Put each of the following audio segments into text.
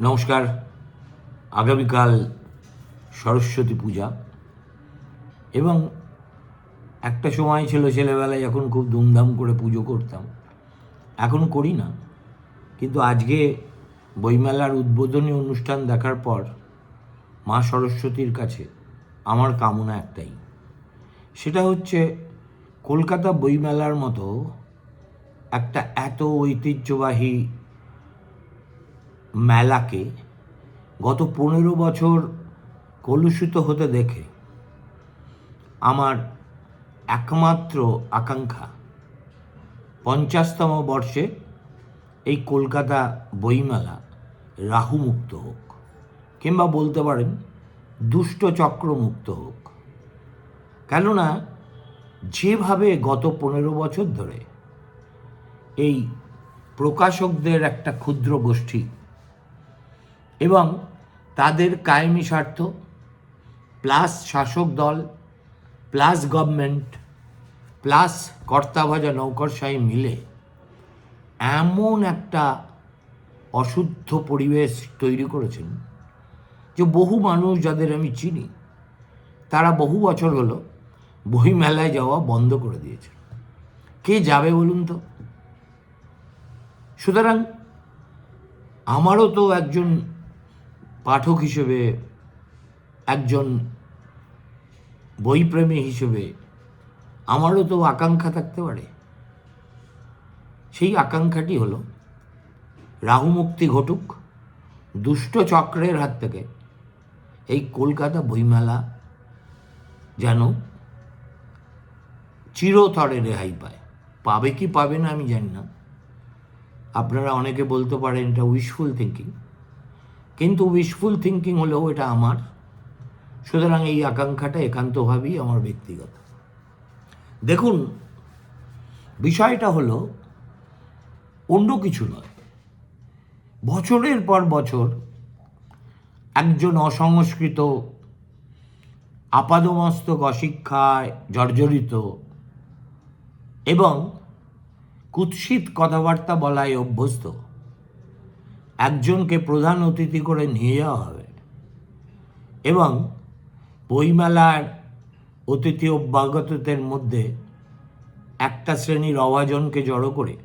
নমস্কার। আগামীকাল সরস্বতী পূজা। এবং একটা সময় ছিল ছেলেবেলায় যখন খুব ধুমধাম করে পুজো করতাম। এখন করি না। কিন্তু আজকে বইমেলার উদ্বোধনী অনুষ্ঠান দেখার পর মা সরস্বতীর কাছে আমার কামনা একটাই। সেটা হচ্ছে কলকাতা বইমেলার মতো একটা এত ঐতিহ্যবাহী মেলাকে গত পনেরো বছর কলুষিত হতে দেখে আমার একমাত্র আকাঙ্ক্ষা পঞ্চাশতম বর্ষে এই কলকাতা বইমেলা রাহুমুক্ত হোক কিংবা বলতে পারেন দুষ্ট চক্রমুক্ত হোক। কেননা যেভাবে গত পনেরো বছর ধরে এই প্রকাশকদের একটা ক্ষুদ্র গোষ্ঠী এবং তাদের কায়েমি স্বার্থ, প্লাস শাসক দল, প্লাস গভর্নমেন্ট, প্লাস কর্তাভাজা নৌকরশাহী মিলে এমন একটা অশুদ্ধ পরিবেশ তৈরি করেছেন যে বহু মানুষ যাদের আমি চিনি, তারা বহু বছর হলো বই মেলায় যাওয়া বন্ধ করে দিয়েছে। কে যাবে বলুন তো? সুতরাং আমারও তো একজন পাঠক হিসেবে, একজন বইপ্রেমী হিসেবে আমারও তো আকাঙ্ক্ষা থাকতে পারে। সেই আকাঙ্ক্ষাটি হলো, রাহু মুক্তি ঘটুক, দুষ্ট চক্রের হাত থেকে এই কলকাতা বইমেলা যেন চিরতরে রেহাই পায়। পাবে কি পাবে না আমি জানি না। আপনারা অনেকে বলতে পারেন এটা উইশফুল থিঙ্কিং কিন্তু উইশফুল থিঙ্কিং হলেও এটা আমার। সুতরাং এই আকাঙ্ক্ষাটা একান্তভাবেই আমার ব্যক্তিগত। দেখুন, বিষয়টা হলো, অন্য কিছু নয়। বছরের পর বছর একজন অসংস্কৃত, আপাদমস্তক অশিক্ষায় জর্জরিত এবং কুৎসিত কথাবার্তা বলায় অভ্যস্ত একজনকে প্রধান অতিথি করে নিয়ে যাওয়া হবে। এবং বইমেলার অতিথি অভ্যাগতদের মধ্যে একটা শ্রেণির অভাজনকে জড়ো করে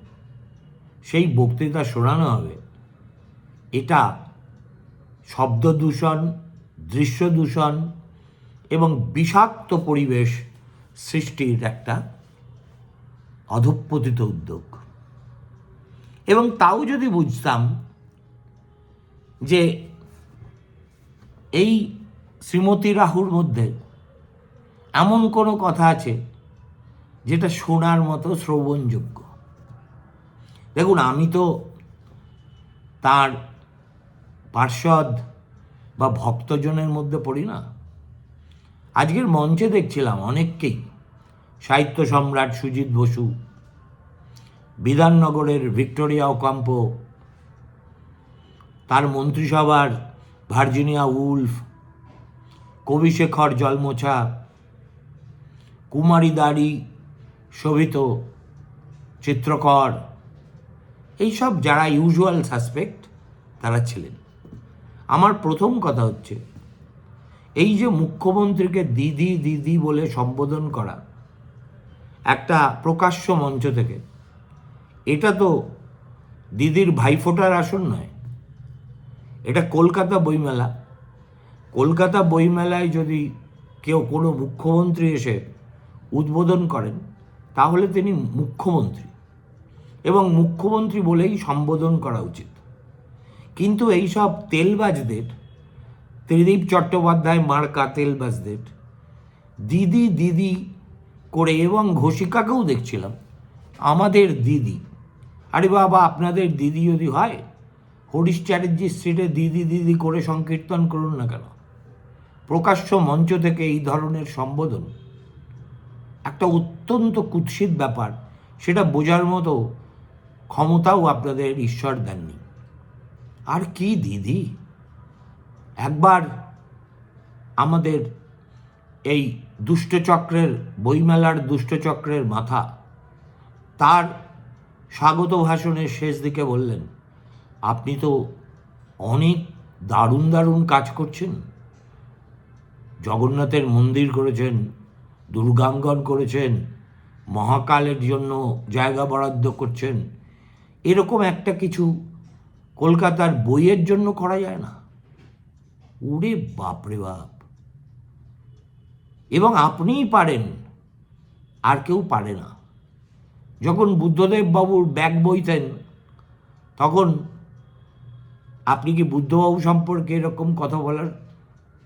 সেই বক্তৃতা শোনানো হবে। এটা শব্দ দূষণ, দৃশ্য দূষণ এবং বিষাক্ত পরিবেশ সৃষ্টির একটা অধঃপতিত উদ্যোগ। এবং তাও যদি বুঝতাম যে এই শ্রীমতী রাহুর মধ্যে এমন কোনো কথা আছে যেটা শোনার মতো শ্রবণযোগ্য? দেখুন, আমি তো তার পার্ষদ বা ভক্তজনের মধ্যে পড়ি না। আজকের মঞ্চে দেখছিলাম অনেককেই। সাহিত্য সম্রাট সুজিত বসু, বিধাননগরের ভিক্টোরিয়া ওকাম্প তার মন্ত্রিসভার ভার্জিনিয়া উলফ, কবিশেখর জলমোছা কুমারী দাড়ি শোভিত চিত্রকর, এইসব যারা ইউজুয়াল সাসপেক্ট তারা ছিলেন। আমার প্রথম কথা হচ্ছে, এই যে মুখ্যমন্ত্রীকে দিদি দিদি বলে সম্বোধন করা একটা প্রকাশ্য মঞ্চ থেকে, এটা তো দিদির ভাইফোঁটার আসন নয়। এটা কলকাতা বইমেলা। কলকাতা বইমেলায় যদি কেউ কোনো মুখ্যমন্ত্রী এসে উদ্বোধন করেন, তাহলে তিনি মুখ্যমন্ত্রী। এবং মুখ্যমন্ত্রী বলেই সম্বোধন করা উচিত। কিন্তু এইসব তেলবাজদের, ত্রিদীপ চট্টোপাধ্যায়, মার্কা তেলবাজদের, দিদি দিদি করে এবং ঘোষিকাকেও দেখছিলাম, আমাদের দিদি। আরে বাবা, আপনাদের দিদি যদি হয় হরিশ চ্যাটার্জি স্ট্রিটে দিদি দিদি করে সংকীর্তন করুন না কেন? প্রকাশ্য মঞ্চ থেকে এই ধরনের সম্বোধন। একটা অত্যন্ত কুৎসিত ব্যাপার, সেটা বোঝার মতো ক্ষমতাও আপনাদের ঈশ্বর দেননি। আর কি দিদি? একবার আমাদের এই দুষ্টচক্রের, বইমেলার দুষ্টচক্রের মাথা তার স্বাগত ভাষণের শেষ দিকে বললেন আপনি তো অনেক দারুণ দারুণ কাজ করছেন। জগন্নাথের মন্দির করেছেন, দুর্গাঙ্গন করেছেন, মহাকালের জন্য জায়গা বরাদ্দ করছেন। এরকম একটা কিছু কলকাতার বইয়ের জন্য করা যায় না। ওরে বাপরে বাপ। এবং আপনিই পারেন, আর কেউ পারে না। যখন বুদ্ধদেব বাবুর ব্যাগ বইতেন, তখন আপনি কি বুদ্ধবাবু সম্পর্কে এরকম কথা বলার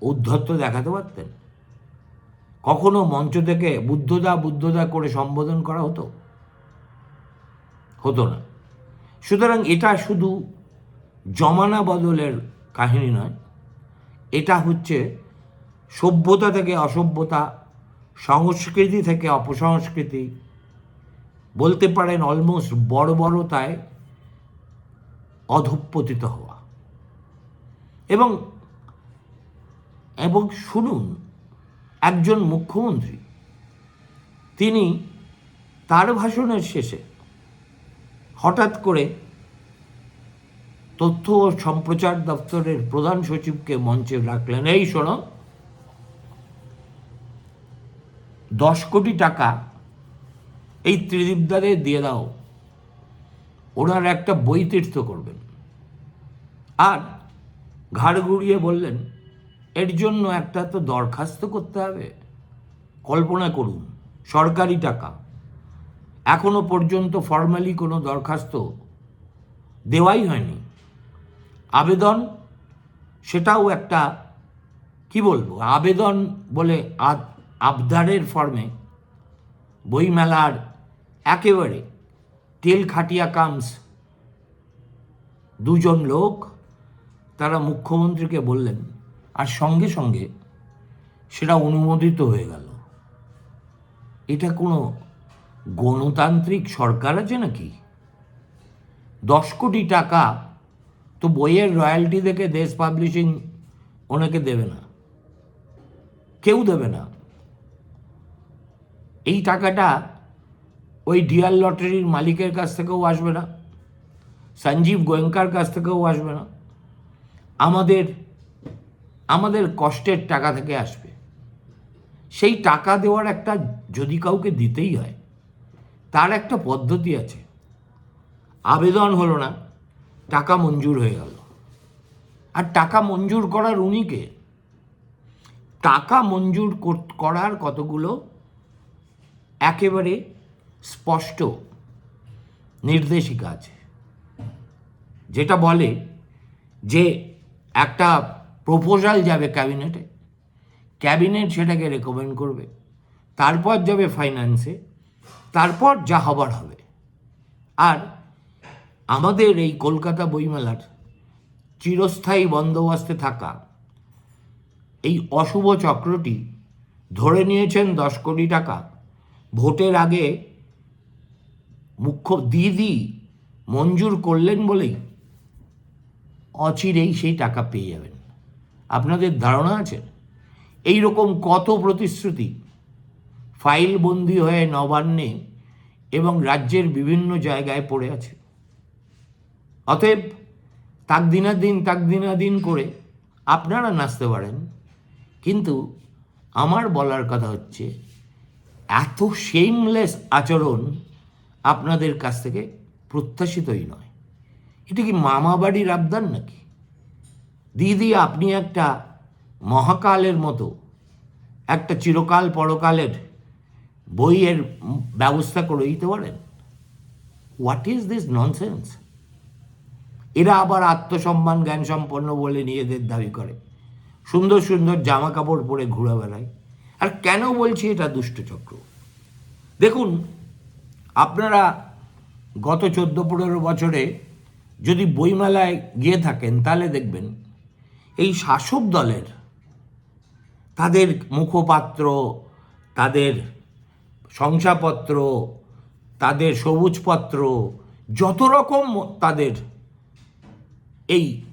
ঔদ্ধত্য দেখাতে পারতেন? কখনো মঞ্চ থেকে বুদ্ধদা বুদ্ধদা করে সম্বোধন করা হতো? হতো না। সুতরাং এটা শুধু জমানা বদলের কাহিনী নয়, এটা হচ্ছে সভ্যতা থেকে অসভ্যতা, সংস্কৃতি থেকে অপসংস্কৃতি। বলতে পারেন অলমোস্ট বড় বড়তায় অধঃপতিত হওয়া। এবং এবং শুনুন, একজন মুখ্যমন্ত্রী, তিনি তার ভাষণের শেষে হঠাৎ করে তথ্য ও সম্প্রচার দপ্তরের প্রধান সচিবকে মঞ্চে রাখলেন। এই শোনো, দশ কোটি টাকা এই ত্রিদীপদারে দিয়ে দাও, ওনার একটা বই তীর্থ করবেন। আর ঘাড় ঘুরিয়ে বললেন, এর জন্য একটা তো দরখাস্ত করতে হবে। কল্পনা করুন, সরকারি টাকা। এখনও পর্যন্ত ফর্মালি কোনো দরখাস্ত দেওয়াই হয়নি। আবেদন, সেটাও একটা, কি বলব, আবেদন বলে আবদারের ফর্মে বইমেলার একেবারে তেল খাটিয়া কামস। দুজন লোক তারা মুখ্যমন্ত্রীকে বললেন, আর সঙ্গে সঙ্গে সেটা অনুমোদিত হয়ে গেল। এটা কোনো গণতান্ত্রিক সরকার আছে নাকি? দশ কোটি টাকা তো বইয়ের রয়্যালটি দেখে দেশ পাবলিশিং ওনাকে দেবে না। কেউ দেবে না। এই টাকাটা ওই ডিয়ার লটারির মালিকের কাছ থেকেও আসবে না, সঞ্জীব গোয়েঙ্কার কাছ থেকেও আসবে না। আমাদের আমাদের কষ্টের টাকা থেকে আসবে। সেই টাকা দেওয়ার একটা যদি কাউকে দিতেই হয়, তার একটা পদ্ধতি আছে। আবেদন হলো না, টাকা মঞ্জুর হয়ে গেল। আর টাকা মঞ্জুর করার উনিকে, টাকা মঞ্জুর কর- করার কতগুলো একেবারে স্পষ্ট নির্দেশিকা আছে। যেটা বলে যে একটা প্রপোজাল যাবে ক্যাবিনেটে ক্যাবিনেট সেটাকে রেকমেন্ড করবে। তারপর যাবে ফাইন্যান্সে তারপর যা হবার হবে। আর আমাদের এই কলকাতা বইমেলার চিরস্থায়ী বন্দোবস্তে থাকা এই অশুভ চক্রটি ধরে নিয়েছেন দশ কোটি টাকা। ভোটের আগে মুখ্য দিদি মঞ্জুর করলেন বলেই অচিরেই সেই টাকা পেয়ে যাবেন। আপনাদের ধারণা আছে? এই রকম কত প্রতিশ্রুতি ফাইল বন্দি হয়ে নবান্নে এবং রাজ্যের বিভিন্ন জায়গায় পড়ে আছে। অতএব তাক দিনাদিন তাক দিনাদিন করে আপনারা নাচতে পারেন। কিন্তু আমার বলার কথা হচ্ছে, এত শেমলেস আচরণ আপনাদের কাছ থেকে প্রত্যাশিতই নয়। এটা কি মামা বাড়ির আবদার নাকি? দিদি, আপনি একটা মহাকালের মতো, একটা চিরকাল পরকালের বইয়ের ব্যবস্থা করে দিতে পারেন? হোয়াট ইজ দিস ননসেন্স এরা আবার আত্মসম্মান জ্ঞান সম্পন্ন বলে নিজেদের দাবি করে। সুন্দর সুন্দর জামা কাপড় পরে ঘুরে বেড়ায়। আর কেন বলছি এটা দুষ্টচক্র দেখুন, আপনারা গত চোদ্দ পনেরো বছরে যদি বইমেলায় গিয়ে থাকেন, তাহলে দেখবেন এই শাসক দলের তাদের মুখপাত্র, তাদের শংসাপত্র, তাদের সবুজপত্র, যত রকম তাদের এই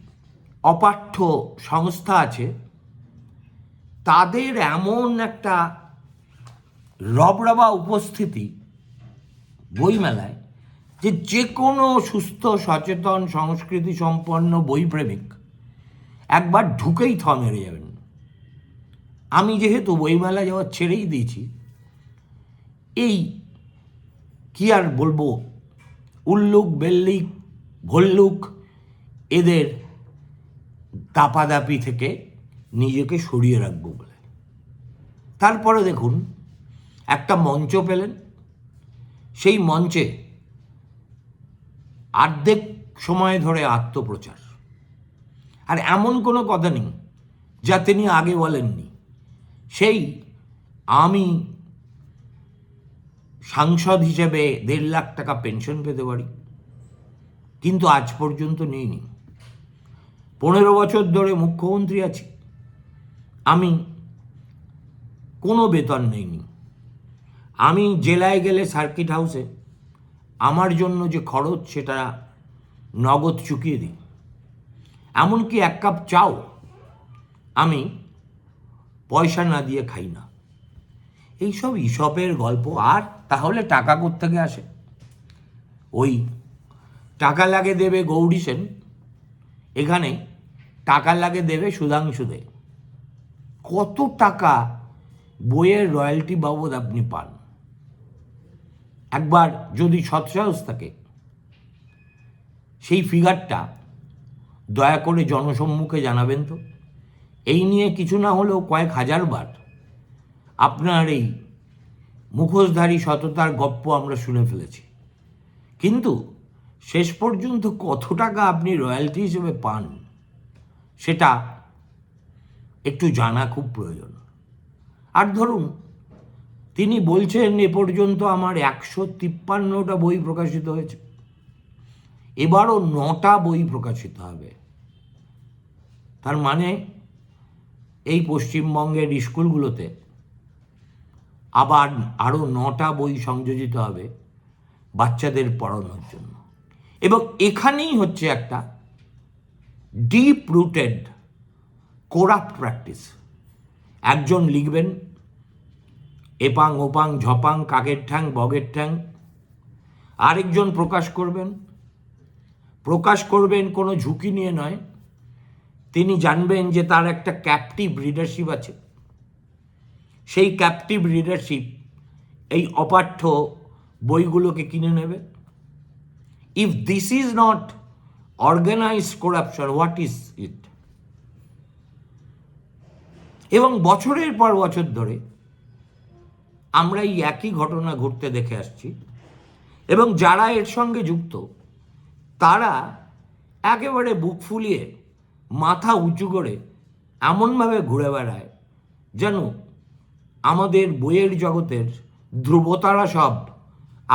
অপাঠ্য সংস্থা আছে, তাদের এমন একটা রবরবা উপস্থিতি বইমেলায় যে যে কোনো সুস্থ, সচেতন সংস্কৃতি সম্পন্ন বইপ্রেমিক একবার ঢুকেই থ মেরে যাবেন। আমি যেহেতু বইমেলা যাওয়া ছেড়েই দিয়েছি, এই কি আর বলব, উল্লুক, বেল্লিক, ভল্লুক এদের দাপাদাপি থেকে নিজেকে সরিয়ে রাখব বলে। তারপরে দেখুন, একটা মঞ্চ পেলেন। সেই মঞ্চে অর্ধেক সময় ধরে আত্মপ্রচার। আর এমন কোনো কথা নেই যা তিনি আগে বলেননি। সেই আমি সাংসদ হিসেবে দেড় লাখ টাকা পেনশন পেতে পারি, কিন্তু আজ পর্যন্ত নিইনি পনেরো বছর ধরে মুখ্যমন্ত্রী আছি। আমি কোনো বেতন নেইনি। আমি জেলায় গেলে সার্কিট হাউসে আমার জন্য যে খরচ, সেটা নগদ চুকিয়ে দিই। এমনকি এক কাপ চাও আমি পয়সা না দিয়ে খাই না। এইসব ইসপের গল্প, আর তাহলে টাকা কোত্থেকে আসে? ওই টাকা লাগে দেবে গৌরী সেন, এখানে টাকা লাগে দেবে সুধাংশু দে। কত টাকা বইয়ের রয়্যালটি বাবদ আপনি পান? একবার যদি সৎসাহস থাকে, সেই ফিগারটা দয়া করে জনসম্মুখে জানাবেন তো। এই নিয়ে কিছু না হলেও কয়েক হাজার বার আপনার এই মুখোশধারী সততার গপ্প আমরা শুনে ফেলেছি। কিন্তু শেষ পর্যন্ত কত টাকা আপনি রয়্যালটি হিসেবে পান, সেটা একটু জানা খুব প্রয়োজন। আর ধরুন তিনি বলছেন, এ পর্যন্ত আমার একশো তিপ্পান্নটা বই প্রকাশিত হয়েছে। এবারও নটা বই প্রকাশিত হবে। তার মানে এই পশ্চিমবঙ্গের স্কুলগুলোতে আবার আরও নটা বই সংযোজিত হবে বাচ্চাদের পড়ানোর জন্য। এবং এখানেই হচ্ছে একটা ডিপ রুটেড কোরাপ্ট প্র্যাকটিস একজন লিখবেন এপাং ওপাং ঝপাং কাকের ঠ্যাং বগের ঠ্যাং। আরেকজন প্রকাশ করবেন। প্রকাশ করবেন কোনো ঝুঁকি নিয়ে নয়। তিনি জানবেন যে তার একটা ক্যাপটিভ লিডারশিপ আছে। সেই ক্যাপটিভ লিডারশিপ এই অপাঠ্য বইগুলোকে কিনে নেবে। If this is not organise corruption what is it এবং বছরের পর বছর ধরে আমরা এই একই ঘটনা ঘটতে দেখে আসছি। এবং যারা এর সঙ্গে যুক্ত, তারা একেবারে বুক ফুলিয়ে, মাথা উঁচু করে এমনভাবে ঘুরে বেড়ায় যেন আমাদের বইয়ের জগতের ধ্রুবতারা সব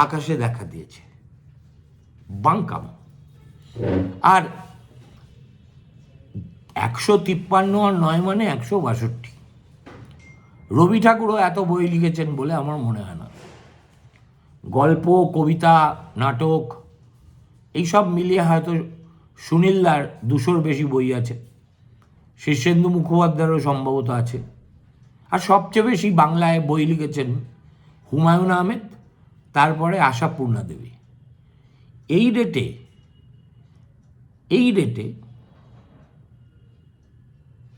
আকাশে দেখা দিয়েছে। বাঙ্কাম আর একশো তিপ্পান্ন আর নয় মানে একশো বাষট্টি। রবি ঠাকুরও এত বই লিখেছেন বলে আমার মনে হয় না। গল্প, কবিতা, নাটক, এইসব মিলিয়ে হয়তো সুনীলদার দুশোর বেশি বই আছে। শীর্ষেন্দু মুখোপাধ্যায়েরও সম্ভবত আছে। আর সবচেয়ে বেশি বাংলায় বই লিখেছেন হুমায়ুন আহমেদ, তারপরে আশাপূর্ণা দেবী। এই ডেটে এই ডেটে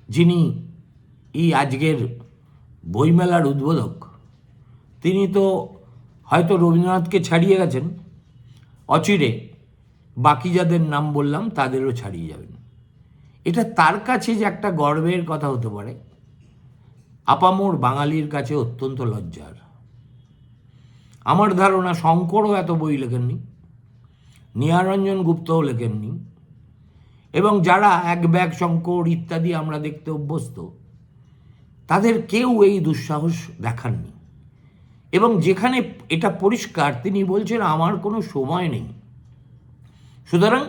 যিনি এই আজকের বইমেলার উদ্বোধক। তিনি তো হয়তো রবীন্দ্রনাথকে ছাড়িয়ে গেছেন। অচিরে বাকি যাদের নাম বললাম তাদেরও ছাড়িয়ে যাবেন। এটা তার কাছে যে একটা গর্বের কথা হতে পারে। আপামোর বাঙালির কাছে অত্যন্ত লজ্জার। আমার ধারণা শঙ্করও এত বই লেখেননি নিহারঞ্জন গুপ্তও লেখেননি, এবং যারা এক ব্যাগ শঙ্কর ইত্যাদি আমরা দেখতে অভ্যস্ত তাদের কেউ এই দুঃসাহস দেখাননি। এবং যেখানে এটা পরিষ্কার, তিনি বলছেন, আমার কোনো সময় নেই। সুতরাং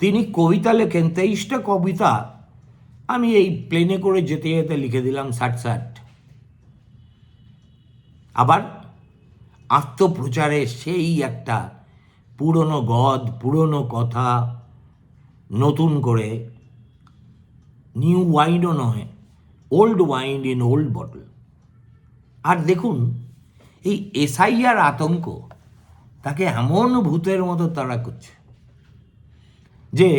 তিনি কবিতা লেখেন, তেইশটা কবিতা আমি এই প্লেনে করে যেতে যেতে লিখে দিলাম, ষাট ষাট। আবার আত্মপ্রচারে সেই একটা পুরনো গদ, পুরনো কথা নতুন করে, নিউ ওয়াইনও নয় old wine in old bottle আর দেখুন, এই এসআইআর আতঙ্ক তাকে এমন ভূতের মতো তাড়া করছে যে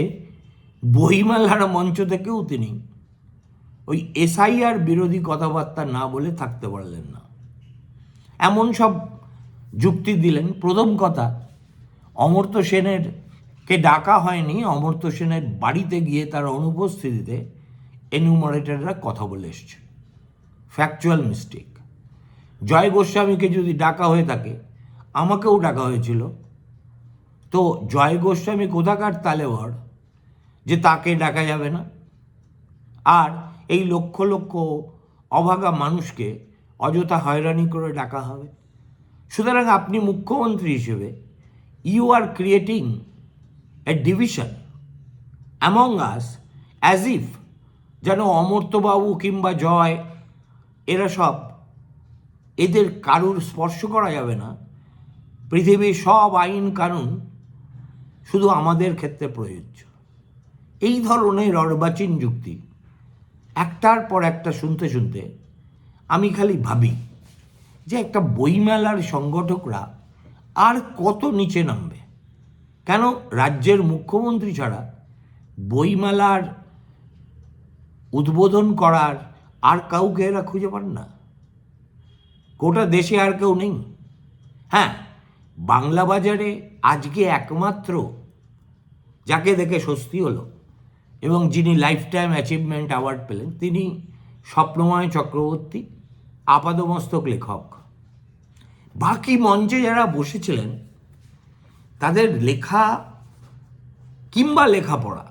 বইমেলার মঞ্চ থেকেও তিনি ওই এসআইআর বিরোধী কথাবার্তা না বলে থাকতে পারলেন না। এমন সব যুক্তি দিলেন। প্রথম কথা, অমর্ত্য সেনের কে ডাকা হয়নি, অমর্ত্য সেনের বাড়িতে গিয়ে তার অনুপস্থিতিতে এনুমারেটাররা কথা বলে এসছে। ফ্যাকচুয়াল মিস্টেক জয় গোস্বামীকে যদি ডাকা হয়ে থাকে, আমাকেও ডাকা হয়েছিল। তো জয় গোস্বামী কোথাকার তালেবর যে তাকে ডাকা যাবে না। আর এই লক্ষ লক্ষ অভাগা মানুষকে অযথা হয়রানি করে ডাকা হবে। সুতরাং আপনি মুখ্যমন্ত্রী হিসেবে you are creating a division among us as if যেন অমর্ত্যবাবু কিংবা জয়, এরা সব এদের কারুর স্পর্শ করা যাবে না। পৃথিবীর সব আইন কানুন শুধু আমাদের ক্ষেত্রে প্রযোজ্য। এই ধরনের অর্বাচীন যুক্তি একটার পর একটা শুনতে শুনতে আমি খালি ভাবি যে একটা বইমেলার সংগঠকরা আর কত নিচে নামবে। কেন রাজ্যের মুখ্যমন্ত্রী ছাড়া বইমেলার উদ্বোধন করার আর কাউকে এরা খুঁজে পান না। গোটা দেশে আর কেউ নেই। হ্যাঁ বাংলা বাজারে আজকে একমাত্র যাকে দেখে স্বস্তি হলো এবং যিনি লাইফ টাইম অ্যাচিভমেন্ট অ্যাওয়ার্ড পেলেন, তিনি স্বপ্নময় চক্রবর্তী, আপাদমস্তক লেখক। বাকি মঞ্চে যারা বসেছিলেন, তাদের লেখা কিংবা লেখাপড়া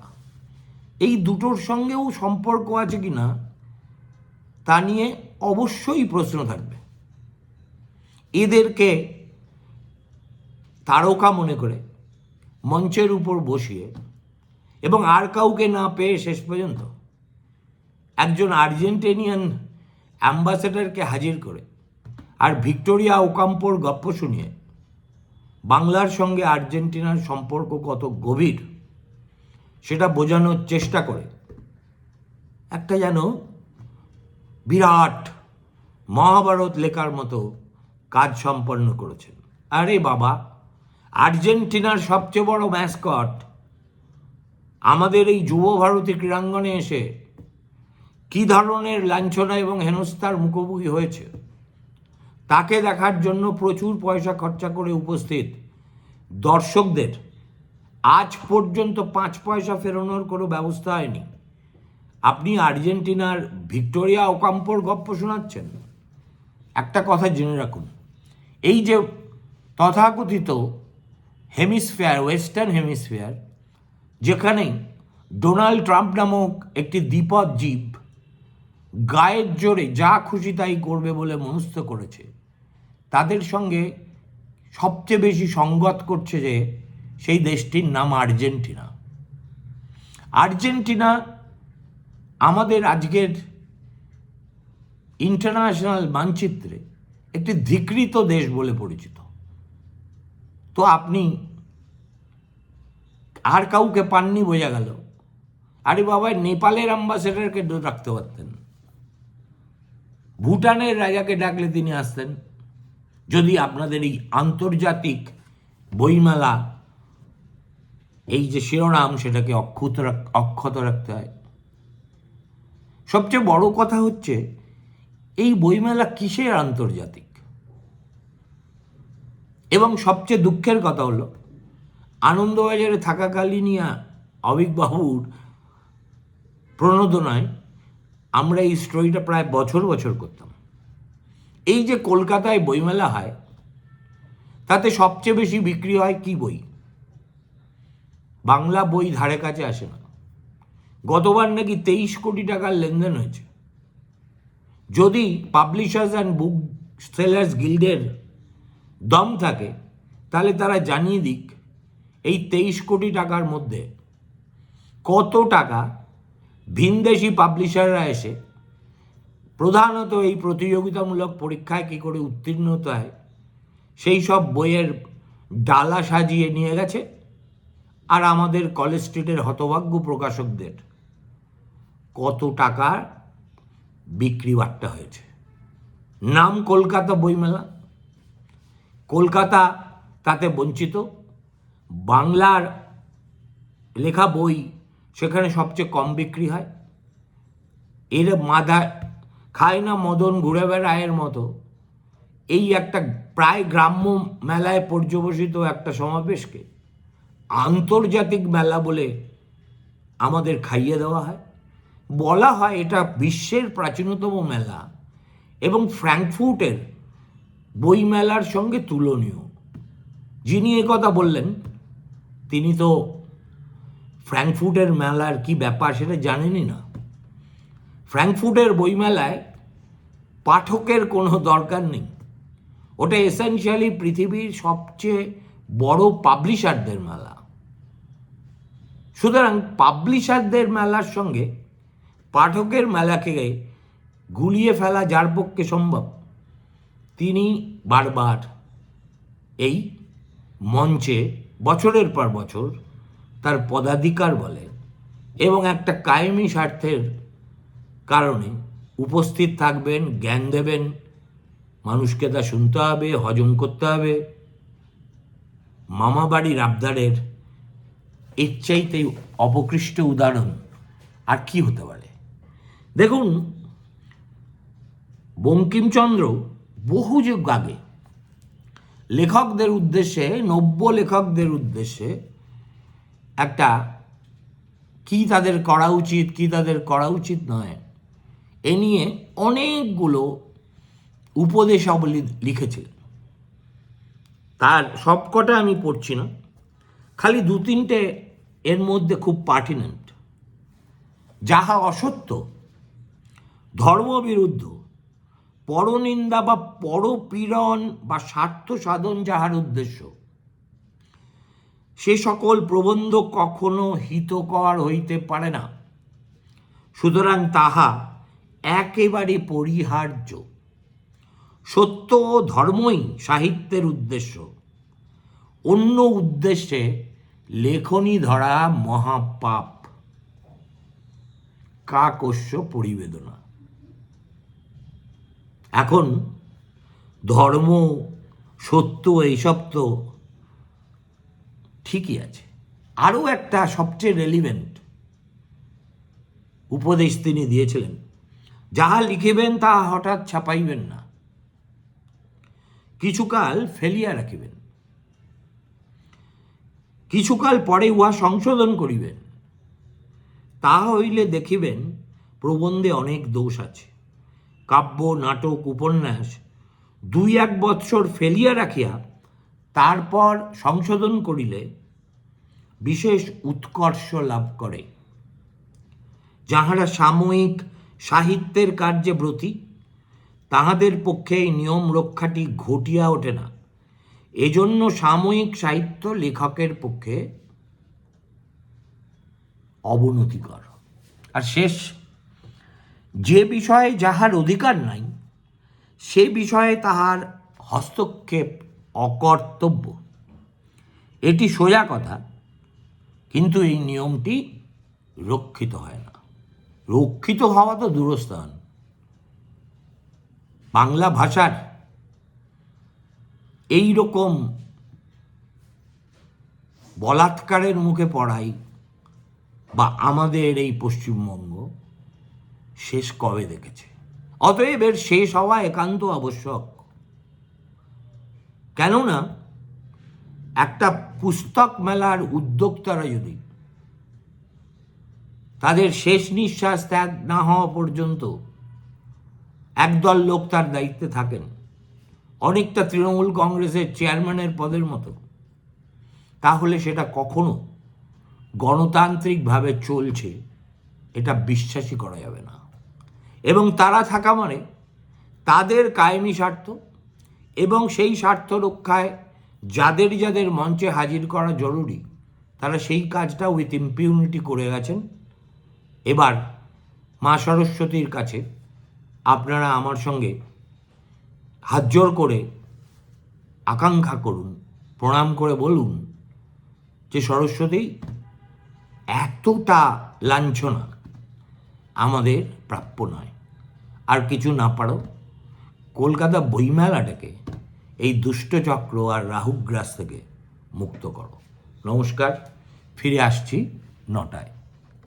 এই দুটোর সঙ্গেও সম্পর্ক আছে কি না, তা নিয়ে অবশ্যই প্রশ্ন থাকবে। এদেরকে তারকা মনে করে মঞ্চের উপর বসিয়ে এবং আর কাউকে না পেয়ে শেষ পর্যন্ত একজন আর্জেন্টিনিয়ান অ্যাম্বাসেডারকে হাজির করে আর ভিক্টোরিয়া ওকাম্পোর গপ্প শুনিয়ে বাংলার সঙ্গে আর্জেন্টিনার সম্পর্ক কত গভীর সেটা বোঝানোর চেষ্টা করে। একটা যেন বিরাট মহাভারত লেখার মতো কাজ সম্পন্ন করেছেন। আরে বাবা, আর্জেন্টিনার সবচেয়ে বড় ম্যাসকট আমাদের এই যুব ভারতী ক্রীড়াঙ্গনে এসে কী ধরনের লাঞ্ছনা এবং হেনস্থার মুখোমুখি হয়েছে, তাকে দেখার জন্য প্রচুর পয়সা খরচা করে উপস্থিত দর্শকদের আজ পর্যন্ত পাঁচ পয়সা ফেরানোর কোনো ব্যবস্থা হয়নি। আপনি আর্জেন্টিনার ভিক্টোরিয়া ওকাম্পোর গপ্প শোনাচ্ছেন? একটা কথা জেনে রাখুন। এই যে তথাকথিত হেমিসফেয়ার, ওয়েস্টার্ন হেমিসফেয়ার, যেখানে ডোনাল্ড ট্রাম্প নামক একটি দ্বিপদ জীব গায়ের জোরে যা খুশি তাই করবে বলে মনস্থ করেছে, তাদের সঙ্গে সবচেয়ে বেশি সঙ্গত করছে যে সেই দেশটির নাম আর্জেন্টিনা। আর্জেন্টিনা আমাদের আজকের ইন্টারন্যাশনাল মানচিত্রে একটি ধিকৃত দেশ বলে পরিচিত। তো আপনি আর কাউকে পাননি বোঝা গেল। আরে বাবা, নেপালের অ্যাম্বাসেডারকে রাখতে পারতেন। ভুটানের রাজাকে ডাকলে তিনি আসতেন। যদি আপনাদের এই আন্তর্জাতিক বইমেলা এই যে শিরোনাম সেটাকে অক্ষুত অক্ষত রাখতে হয়। সবচেয়ে বড় কথা হচ্ছে, এই বইমেলা কিসের আন্তর্জাতিক? এবং সবচেয়ে দুঃখের কথা হলো, আনন্দবাজারে থাকাকালীনই অবিকবাবুর প্রণোদনায় আমরা এই স্টোরিটা প্রায় বছর বছর করতাম। এই যে কলকাতায় বইমেলা হয়, তাতে সবচেয়ে বেশি বিক্রি হয় কি বই? বাংলা বই ধারে কাছে আসে না। গতবার নাকি তেইশ কোটি টাকার লেনদেন হয়েছে। যদি পাবলিশার্স অ্যান্ড বুক সেলার্স গিল্ডের দম থাকে, তাহলে তারা জানিয়ে দিক, এই তেইশ কোটি টাকার মধ্যে কত টাকা ভিনদেশি পাবলিশাররা এসে প্রধানত এই প্রতিযোগিতামূলক পরীক্ষায় কী করে উত্তীর্ণ হতে হয়, সেই সব বইয়ের ডালা সাজিয়ে নিয়ে গেছে। আর আমাদের কলেজ স্ট্রিটের হতভাগ্য প্রকাশকদের কত টাকার বিক্রি বাট্টা হয়েছে। নাম কলকাতা বইমেলা। কলকাতা তাতে বঞ্চিত। বাংলার লেখা বই সেখানে সবচেয়ে কম বিক্রি হয়। এর মাথা খায় না মদন ঘুরে বেড়ায়ের মতো। এই একটা প্রায় গ্রাম্য মেলায় পর্যবসিত একটা সমাবেশকে আন্তর্জাতিক মেলা বলে আমাদের খাইয়ে দেওয়া হয়। বলা হয় এটা বিশ্বের প্রাচীনতম মেলা এবং ফ্র্যাঙ্কফুর্টের বই মেলার সঙ্গে তুলনীয়। যিনি কথা বললেন, তিনি তো ফ্র্যাঙ্কফুর্টের মেলার কি ব্যাপার সেটা জানেনই না। ফ্র্যাঙ্কফুর্টের বইমেলায় পাঠকের কোনো দরকার নেই। ওটা এসেনশিয়ালি পৃথিবীর সবচেয়ে বড় পাবলিশারদের মেলা। সুতরাং পাবলিশারদের মেলার সঙ্গে পাঠকের মেলাকে গুলিয়ে ফেলা যার পক্ষে সম্ভব, তিনি বারবার এই মঞ্চে বছরের পর বছর তার পদাধিকার বলে এবং একটা কায়েমি স্বার্থের কারণে উপস্থিত থাকবেন, জ্ঞান দেবেন, মানুষকে তা শুনতে হবে, হজম করতে হবে। মামাবাড়ির আবদারের এর চাইতে অপকৃষ্ট উদাহরণ আর কি হতে পারে? দেখুন, বঙ্কিমচন্দ্র বহু যুগ আগে লেখকদের উদ্দেশ্যে, নব্য লেখকদের উদ্দেশ্যে একটা কি তাদের করা উচিত, কি তাদের করা উচিত নয়, এ নিয়ে অনেকগুলো উপদেশাবলী লিখেছিলেন। তার সবকটা আমি পড়ছি না। খালি দু তিনটে এর মধ্যে খুব পার্টিনেন্ট যাহা অসত্য, ধর্মবিরুদ্ধ, পরনিন্দা বা পরপীড়ন বা স্বার্থ সাধন যাহার উদ্দেশ্য, সে সকল প্রবন্ধ কখনো হিতকর হইতে পারে না। সুতরাং তাহা একেবারে পরিহার্য। সত্য ও ধর্মই সাহিত্যের উদ্দেশ্য। অন্য উদ্দেশ্যে লেখনী ধরা মহাপাপ। কাকস্য পরিবেদনা। এখন ধর্ম, সত্য এইসব তো ঠিকই আছে। আরও একটা সবচেয়ে রেলিভেন্ট উপদেশ তিনি দিয়েছিলেন, যাহা লিখিবেন, তাহা হঠাৎ ছাপাইবেন না। কিছুকাল ফেলিয়া রাখিবেন। কিছুকাল পরে উহা সংশোধন করিবেন। তাহা হইলে দেখিবেন, প্রবন্ধে অনেক দোষ আছে। কাব্য, নাটক, উপন্যাস দুই এক বৎসর ফেলিয়া রাখিয়া তারপর সংশোধন করিলে বিশেষ উৎকর্ষ লাভ করে। যাহারা সাময়িক সাহিত্যের কার্যে ব্রতী, তাহাদের পক্ষে এই নিয়ম রক্ষাটি ঘটিয়া ওঠে না। এজন্য সাময়িক সাহিত্য লেখকের পক্ষে অবনতিকর। আর শেষ, যে বিষয়ে যাহার অধিকার নাই, সে বিষয়ে তাহার হস্তক্ষেপ অকর্তব্য। এটি সোজা কথা, কিন্তু এই নিয়মটি রক্ষিত হয় না। রক্ষিত হওয়া তো দূরস্থান। বাংলা ভাষার এই রকম বলাৎকারের মুখে পড়াই বা আমাদের এই পশ্চিমবঙ্গ শেষ কবে দেখেছে? অতএব এর শেষ হওয়া একান্ত আবশ্যক। কেননা একটা পুস্তক মেলার উদ্যোক্তারা যদি তাদের শেষ নিঃশ্বাস ত্যাগ না হওয়া পর্যন্ত একদল লোক তার দায়িত্বে থাকেন অনেকটা তৃণমূল কংগ্রেসের চেয়ারম্যানের পদের মতো। তাহলে সেটা কখনো গণতান্ত্রিকভাবে চলছে, এটা বিশ্বাসই করা যাবে না। এবং তারা থাকা মানে তাদের কায়েমি স্বার্থ এবং সেই স্বার্থ রক্ষায় যাদের যাদের মঞ্চে হাজির করা জরুরি, তারা সেই কাজটা উইথ ইম্পিউনিটি করে গেছেন। এবার মা সরস্বতীর কাছে আপনারা আমার সঙ্গে হাত জোর করে আকাঙ্ক্ষা করুন, প্রণাম করে বলুন যে সরস্বতী, এতটা লাঞ্ছনা আমাদের প্রাপ্য নয়। আর কিছু না পারো, কলকাতা বইমেলাটাকে এই দুষ্টচক্র আর রাহুগ্রাস থেকে মুক্ত করো। নমস্কার, ফিরে আসছি নটায়।